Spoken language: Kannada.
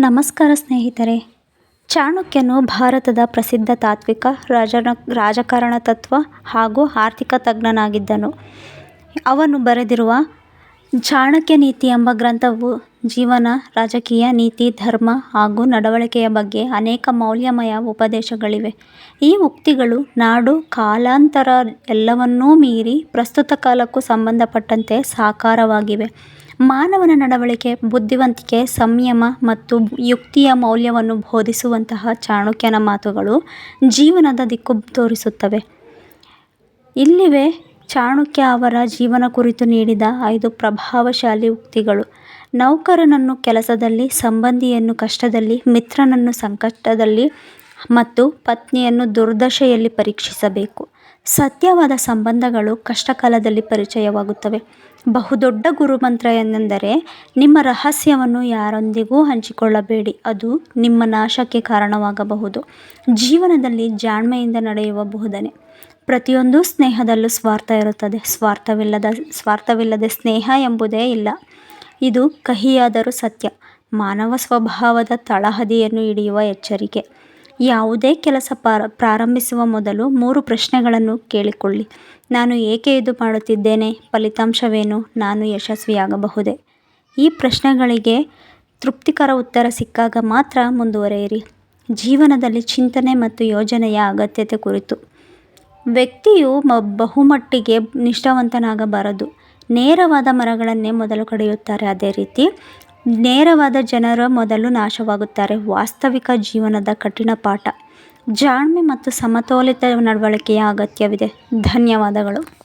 ನಮಸ್ಕಾರ ಸ್ನೇಹಿತರೆ. ಚಾಣಕ್ಯನು ಭಾರತದ ಪ್ರಸಿದ್ಧ ತಾತ್ವಿಕ, ರಾಜನ, ರಾಜಕಾರಣ ತತ್ವ ಹಾಗೂ ಆರ್ಥಿಕ ತಜ್ಞನಾಗಿದ್ದನು. ಅವನು ಬರೆದಿರುವ ಚಾಣಕ್ಯ ನೀತಿ ಎಂಬ ಗ್ರಂಥವು ಜೀವನ, ರಾಜಕೀಯ, ನೀತಿ, ಧರ್ಮ ಹಾಗೂ ನಡವಳಿಕೆಯ ಬಗ್ಗೆ ಅನೇಕ ಮೌಲ್ಯಮಯ ಉಪದೇಶಗಳಿವೆ. ಈ ಉಕ್ತಿಗಳು ನಾಡು, ಕಾಲಾಂತರ ಎಲ್ಲವನ್ನೂ ಮೀರಿ ಪ್ರಸ್ತುತ ಕಾಲಕ್ಕೂ ಸಂಬಂಧಪಟ್ಟಂತೆ ಸಾಕಾರವಾಗಿವೆ. ಮಾನವನ ನಡವಳಿಕೆ, ಬುದ್ಧಿವಂತಿಕೆ, ಸಂಯಮ ಮತ್ತು ಯುಕ್ತಿಯ ಮೌಲ್ಯವನ್ನು ಬೋಧಿಸುವಂತಹ ಚಾಣಕ್ಯನ ಮಾತುಗಳು ಜೀವನದ ದಿಕ್ಕು ತೋರಿಸುತ್ತವೆ. ಇಲ್ಲಿವೆ ಚಾಣಕ್ಯ ಅವರ ಜೀವನ ಕುರಿತು ನೀಡಿದ ಐದು ಪ್ರಭಾವಶಾಲಿ ಉಕ್ತಿಗಳು. ನೌಕರನನ್ನು ಕೆಲಸದಲ್ಲಿ, ಸಂಬಂಧಿಯನ್ನು ಕಷ್ಟದಲ್ಲಿ, ಮಿತ್ರನನ್ನು ಸಂಕಷ್ಟದಲ್ಲಿ ಮತ್ತು ಪತ್ನಿಯನ್ನು ದುರ್ದಶೆಯಲ್ಲಿ ಪರೀಕ್ಷಿಸಬೇಕು. ಸತ್ಯವಾದ ಸಂಬಂಧಗಳು ಕಷ್ಟಕಾಲದಲ್ಲಿ ಪರಿಚಯವಾಗುತ್ತವೆ. ಬಹುದೊಡ್ಡ ಗುರುಮಂತ್ರ ಎಂದರೆ ನಿಮ್ಮ ರಹಸ್ಯವನ್ನು ಯಾರೊಂದಿಗೂ ಹಂಚಿಕೊಳ್ಳಬೇಡಿ. ಅದು ನಿಮ್ಮ ನಾಶಕ್ಕೆ ಕಾರಣವಾಗಬಹುದು. ಜೀವನದಲ್ಲಿ ಜಾಣ್ಮೆಯಿಂದ ನಡೆಯುವ ಬಹುದನೆ ಪ್ರತಿಯೊಂದು ಸ್ನೇಹದಲ್ಲೂ ಸ್ವಾರ್ಥ ಇರುತ್ತದೆ. ಸ್ವಾರ್ಥವಿಲ್ಲದ, ಸ್ವಾರ್ಥವಿಲ್ಲದೆ ಸ್ನೇಹ ಎಂಬುದೇ ಇಲ್ಲ. ಇದು ಕಹಿಯಾದರೂ ಸತ್ಯ. ಮಾನವ ಸ್ವಭಾವದ ತಳಹದಿಯನ್ನು ಹಿಡಿಯುವ ಎಚ್ಚರಿಕೆ. ಯಾವುದೇ ಕೆಲಸ ಪಾರ, ಪ್ರಾರಂಭಿಸುವ ಮೊದಲು ಮೂರು ಪ್ರಶ್ನೆಗಳನ್ನು ಕೇಳಿಕೊಳ್ಳಿ. ನಾನು ಏಕೆ ಇದು ಮಾಡುತ್ತಿದ್ದೇನೆ? ಫಲಿತಾಂಶವೇನು? ನಾನು ಯಶಸ್ವಿಯಾಗಬಹುದೇ? ಈ ಪ್ರಶ್ನೆಗಳಿಗೆ ತೃಪ್ತಿಕರ ಉತ್ತರ ಸಿಕ್ಕಾಗ ಮಾತ್ರ ಮುಂದುವರೆಯಿರಿ. ಜೀವನದಲ್ಲಿ ಚಿಂತನೆ ಮತ್ತು ಯೋಜನೆಯ ಅಗತ್ಯತೆ ಕುರಿತು. ವ್ಯಕ್ತಿಯು ಮ, ಬಹುಮಟ್ಟಿಗೆ ನಿಷ್ಠಾವಂತನಾಗಬಾರದು. ನೇರವಾದ ಮರಗಳನ್ನೇ ಮೊದಲು ಕಡಿಯುತ್ತಾರೆ. ಅದೇ ರೀತಿ ನೇರವಾದ ಜನರ ಮೊದಲು ನಾಶವಾಗುತ್ತಾರೆ. ವಾಸ್ತವಿಕ ಜೀವನದ ಕಠಿಣ ಪಾಠ. ಜಾಣ್ಮೆ ಮತ್ತು ಸಮತೋಲಿತ ನಡವಳಿಕೆಯ ಅಗತ್ಯವಿದೆ. ಧನ್ಯವಾದಗಳು.